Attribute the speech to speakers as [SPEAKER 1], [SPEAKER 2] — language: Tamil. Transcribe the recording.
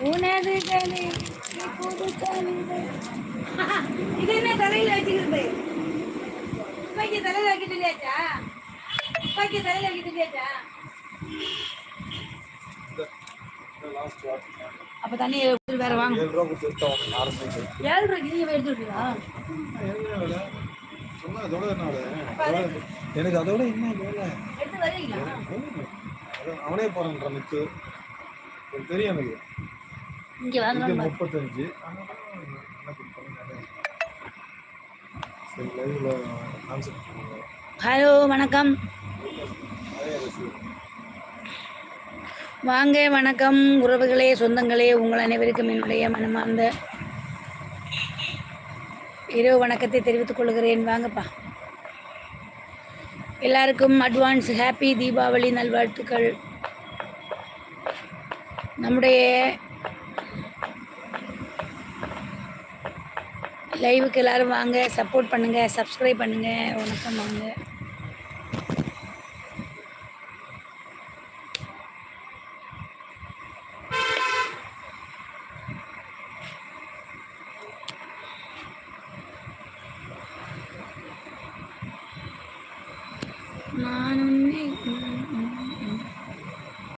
[SPEAKER 1] உனது கலை புது கவிதை இது என்ன தலையில வச்சுக்கிறது? துப்பாக்கி தலையில வைக்க தெரியாச்சா துப்பாக்கி தலையில வைக்க
[SPEAKER 2] வாட்டி
[SPEAKER 1] அப்ப தண்ணி வேற வாங்க.
[SPEAKER 2] ஏழு ரூபா கொடுத்து
[SPEAKER 1] ஏழு ரூபாய்க்கு நீங்க போய் எடுத்துருக்கீங்களா
[SPEAKER 2] சொன்னா அதோட? எனக்கு அதோட என்ன வேலை?
[SPEAKER 1] எடுத்து வரீங்களா
[SPEAKER 2] அவனே போறான்றான் நித்து தெரியும் எனக்கு.
[SPEAKER 1] இங்க வாங்கலாம்
[SPEAKER 2] முப்பத்தஞ்சு.
[SPEAKER 1] ஹலோ வணக்கம். வாங்க வணக்கம். உறவுகளே சொந்தங்களே உங்கள் அனைவருக்கும் என்னுடைய மனமார்ந்த இரவு வணக்கத்தை தெரிவித்துக் கொள்கிறேன். வாங்கப்பா. எல்லாருக்கும் அட்வான்ஸ் ஹாப்பி தீபாவளி நல்வாழ்த்துக்கள். நம்முடைய லைவுக்கு எல்லாரும் வாங்க சப்போர்ட் பண்ணுங்கள் சப்ஸ்கிரைப் பண்ணுங்கள் வணக்கம் வாங்க. நான் உன்னை